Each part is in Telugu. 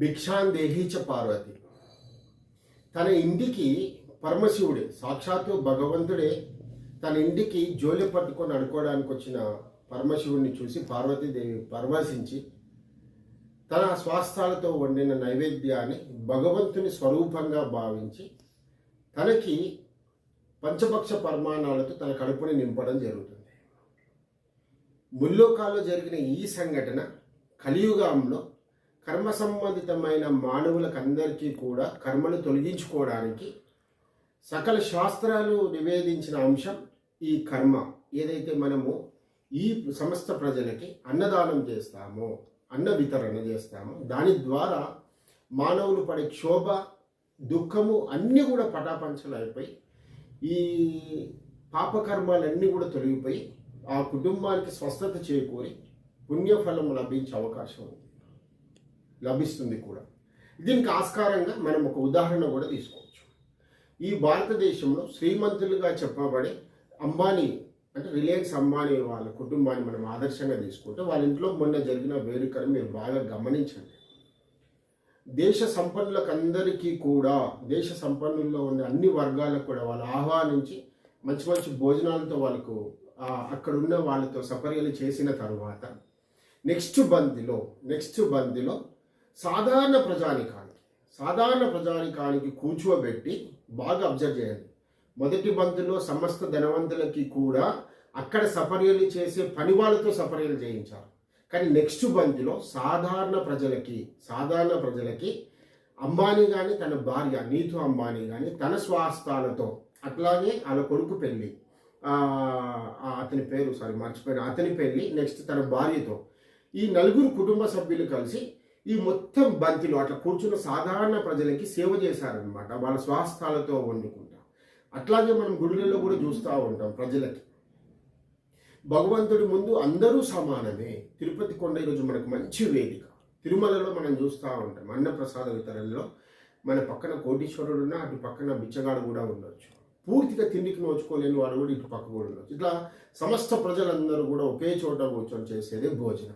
భిక్షాందేహి చ పార్వతి. తన ఇంటికి పరమశివుడే సాక్షాత్తు భగవంతుడే. తన ఇంటికి జోలి పట్టుకొని అడుకోవడానికి వచ్చిన పరమశివుడిని చూసి పార్వతీదేవి పరవశించి తన స్వాస్థాలతో వండిన నైవేద్యాన్ని భగవంతుని స్వరూపంగా భావించి తనకి పంచపక్ష పరమాణాలతో తన కడుపుని నింపడం జరుగుతుంది. ముల్లోకాల్లో జరిగిన ఈ సంఘటన కలియుగంలో కర్మ సంబంధితమైన మానవులకందరికీ కూడా కర్మలు తొలగించుకోవడానికి సకల శాస్త్రాలు నివేదించిన అంశం ఈ కర్మ. ఏదైతే మనము ఈ సమస్త ప్రజలకి అన్నదానం చేస్తామో అన్న వితరణ చేస్తామో దాని ద్వారా మానవులు పడే క్షోభ దుఃఖము అన్నీ కూడా పటాపంచలు అయిపోయి ఈ పాపకర్మాలన్నీ కూడా తొలగిపోయి ఆ కుటుంబానికి స్వస్థత చేకూరి పుణ్యఫలం లభించే అవకాశం ఉంది. లభిస్తుంది కూడా. దీనికి ఆస్కారంగా మనం ఒక ఉదాహరణ కూడా తీసుకోవచ్చు. ఈ భారతదేశంలో శ్రీమంతులుగా చెప్పబడే అంబానీ అంటే రిలయన్స్ అంబానీ వాళ్ళ కుటుంబాన్ని మనం ఆదర్శంగా తీసుకుంటే వాళ్ళ ఇంట్లో మొన్న జరిగిన వేడుకను మీరు బాగా గమనించండి. దేశ సంపన్నులకు అందరికీ కూడా దేశ సంపన్నుల్లో ఉన్న అన్ని వర్గాలకు కూడా వాళ్ళు ఆహ్వానించి మంచి మంచి భోజనాలతో వాళ్ళకు అక్కడ ఉన్న వాళ్ళతో సపర్యలు చేసిన తర్వాత నెక్స్ట్ బంతిలో నెక్స్ట్ బంతిలో సాధారణ ప్రజానికానికి సాధారణ ప్రజానికానికి కూర్చోబెట్టి బాగా అబ్జర్వ్ చేయాలి మొదటి బంతులో సమస్త ధనవంతులకి కూడా అక్కడ సపర్యలు చేసే పని వాళ్ళతో సపర్యలు చేయించారు. కానీ నెక్స్ట్ బంతిలో సాధారణ ప్రజలకి సాధారణ ప్రజలకి అంబానీ కానీ తన భార్య నీతు అంబానీ కానీ తన స్వాస్థాలతో అట్లాగే వాళ్ళ కొడుకు పెళ్ళి అతని పేరు సారీ మర్చిపోయిన అతని పెళ్ళి నెక్స్ట్ తన భార్యతో ఈ నలుగురు కుటుంబ సభ్యులు కలిసి ఈ మొత్తం బంతిలో అట్లా కూర్చున్న సాధారణ ప్రజలకి సేవ చేశారనమాట వాళ్ళ స్వాస్థాలతో వండుకుంటా. అట్లాగే మనం గుడిలలో కూడా చూస్తూ ఉంటాం ప్రజలకి. భగవంతుడి ముందు అందరూ సమానమే. తిరుపతి కొండ ఈరోజు మనకు మంచి వేదిక. తిరుమలలో మనం చూస్తూ ఉంటాం. అన్నప్రసాద వితరణలో మన పక్కన కోటీశ్వరుడున్నా అటు పక్కన బిచ్చగాడు కూడా ఉండొచ్చు. పూర్తిగా తిండికి నోచుకోలేని వాడు కూడా ఇటు పక్క కూడా ఉండొచ్చు. ఇట్లా సమస్త ప్రజలందరూ కూడా ఒకే చోట కూర్చొని చేసేదే భోజనం.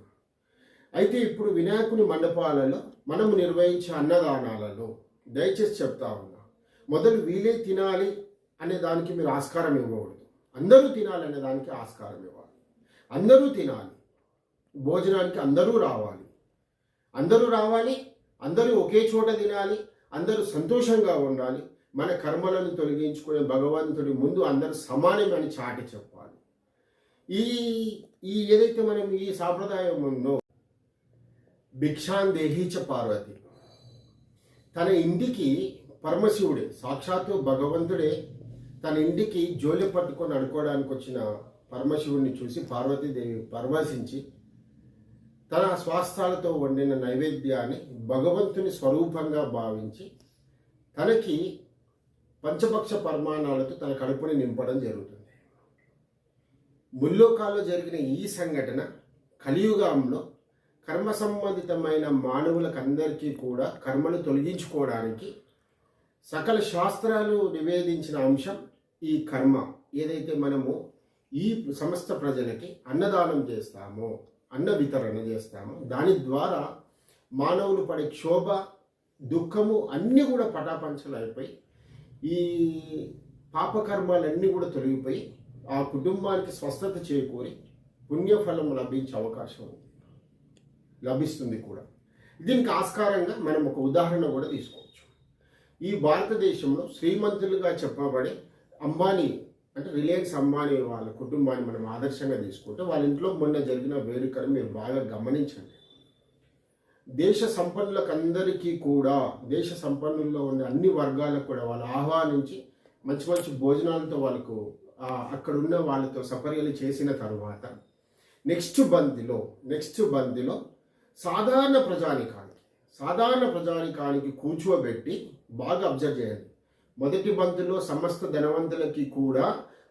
అయితే ఇప్పుడు వినాయకుని మండపాలలో మనము నిర్వహించే అన్నదానాలలో దయచేసి చెప్తా ఉన్నా మొదలు వీలే తినాలి అనే దానికి మీరు ఆస్కారం ఇవ్వకూడదు. అందరూ తినాలి అనే దానికి ఆస్కారం ఇవ్వాలి. అందరూ తినాలి. భోజనానికి అందరూ రావాలి. అందరూ రావాలి అందరూ ఒకే చోట తినాలి అందరూ సంతోషంగా ఉండాలి. మన కర్మలను తొలగించుకునే భగవంతుడి ముందు అందరూ సమానమని చాటి చెప్పాలి. ఈ ఈ ఏదైతే మనం ఈ సాంప్రదాయం ఉందో భిక్షాందేహి చ పార్వతి. తన ఇంటికి పరమశివుడే సాక్షాత్తు భగవంతుడే తన ఇంటికి జోలి పట్టుకొని అడుకోవడానికి వచ్చిన పరమశివుడిని చూసి పార్వతీదేవి పరవశించి తన స్వాస్థాలతో వండిన నైవేద్యాన్ని భగవంతుని స్వరూపంగా భావించి తనకి పంచపక్ష పరమాణాలతో తన కడుపుని నింపడం జరుగుతుంది. ముల్లోకాల్లో జరిగిన ఈ సంఘటన కలియుగంలో కర్మ సంబంధితమైన మానవులకందరికీ కూడా కర్మను తొలగించుకోవడానికి సకల శాస్త్రాలు నివేదించిన అంశం ఈ కర్మ. ఏదైతే మనము ఈ సమస్త ప్రజలకి అన్నదానం చేస్తామో అన్న వితరణ చేస్తామో దాని ద్వారా మానవులు పడే క్షోభ దుఃఖము అన్నీ కూడా పటాపంచలు అయిపోయి ఈ పాపకర్మాలన్నీ కూడా తొలగిపోయి ఆ కుటుంబానికి స్వస్థత చేకూరి పుణ్యఫలం లభించే అవకాశం ఉంది. లభిస్తుంది కూడా. దీనికి ఆస్కారంగా మనం ఒక ఉదాహరణ కూడా తీసుకోవచ్చు. ఈ భారతదేశంలో శ్రీమంతులుగా చెప్పబడే అంబానీ అంటే రిలయన్స్ అంబానీ వాళ్ళ కుటుంబాన్ని మనం ఆదర్శంగా తీసుకుంటే వాళ్ళ ఇంట్లో మొన్న జరిగిన వేడుకను మీరు బాగా గమనించండి. దేశ సంపన్నులకు అందరికీ కూడా దేశ సంపన్నుల్లో ఉన్న అన్ని వర్గాలకు కూడా వాళ్ళు ఆహ్వానించి మంచి మంచి భోజనాలతో వాళ్ళకు అక్కడ ఉన్న వాళ్ళతో సపర్యలు చేసిన తర్వాత నెక్స్ట్ బందిలో నెక్స్ట్ బందిలో సాధారణ ప్రజానికానికి సాధారణ ప్రజానికానికి కూర్చోబెట్టి బాగా అబ్జర్వ్ చేయండి మొదటి బంతులో సమస్త ధనవంతులకి కూడా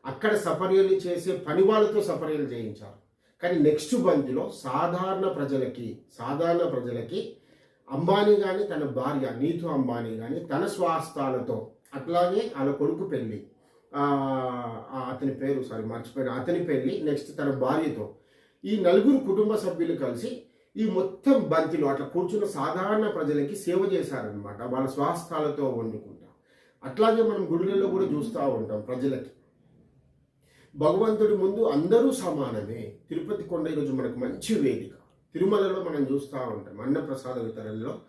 అక్కడ సపర్యలు చేసే పని వాళ్ళతో సపర్యలు చేయించారు కానీ నెక్స్ట్ బంతిలో సాధారణ ప్రజలకి సాధారణ ప్రజలకి అంబానీ కానీ తన భార్య నీతు అంబానీ కానీ తన స్వాస్థాలతో అట్లాగే వాళ్ళ కొడుకు పెళ్ళి అతని పేరు సారీ మర్చిపోయిన అతని పెళ్ళి నెక్స్ట్ తన భార్యతో ఈ నలుగురు కుటుంబ సభ్యులు కలిసి ఈ మొత్తం బంతిలో అట్లా కూర్చున్న సాధారణ ప్రజలకి సేవ చేశారనమాట వాళ్ళ స్వాస్థాలతో వండుకుంటా. అట్లాగే మనం గుడులలో కూడా చూస్తూ ఉంటాం ప్రజలకి. భగవంతుడి ముందు అందరూ సమానమే. తిరుపతి కొండ ఈరోజు మనకు మంచి వేదిక. తిరుమలలో మనం చూస్తూ ఉంటాం. అన్నప్రసాద వితరణలో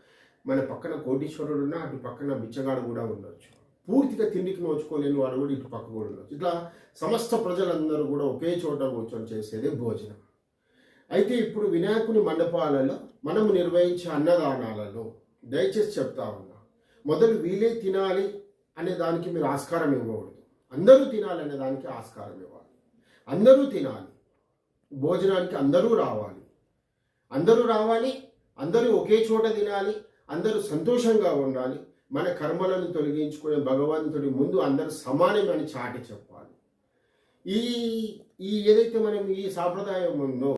మన పక్కన కోటీశ్వరుడు ఉన్న అటు పక్కన బిచ్చగాడు కూడా ఉండొచ్చు. పూర్తిగా తిండికి నోచుకోలేని వాడు కూడా ఇటు పక్క కూడా ఉండొచ్చు. ఇట్లా సమస్త ప్రజలందరూ కూడా ఒకే చోట కూర్చొని చేసేదే భోజనం. అయితే ఇప్పుడు వినాయకుని మండపాలలో మనము నిర్వహించే అన్నదానాలలో దయచేసి చెప్తా ఉన్నా మొదలు వీలే తినాలి అనే దానికి మీరు ఆస్కారం ఇవ్వకూడదు. అందరూ తినాలి అనే దానికి ఆస్కారం ఇవ్వాలి. అందరూ తినాలి. భోజనానికి అందరూ రావాలి. అందరూ రావాలి అందరూ ఒకే చోట తినాలి అందరూ సంతోషంగా ఉండాలి. మన కర్మలను తొలగించుకునే భగవంతుడి ముందు అందరూ సమానమని చాటి చెప్పాలి. ఈ ఈ ఏదైతే మనం ఈ సాంప్రదాయం ఉందో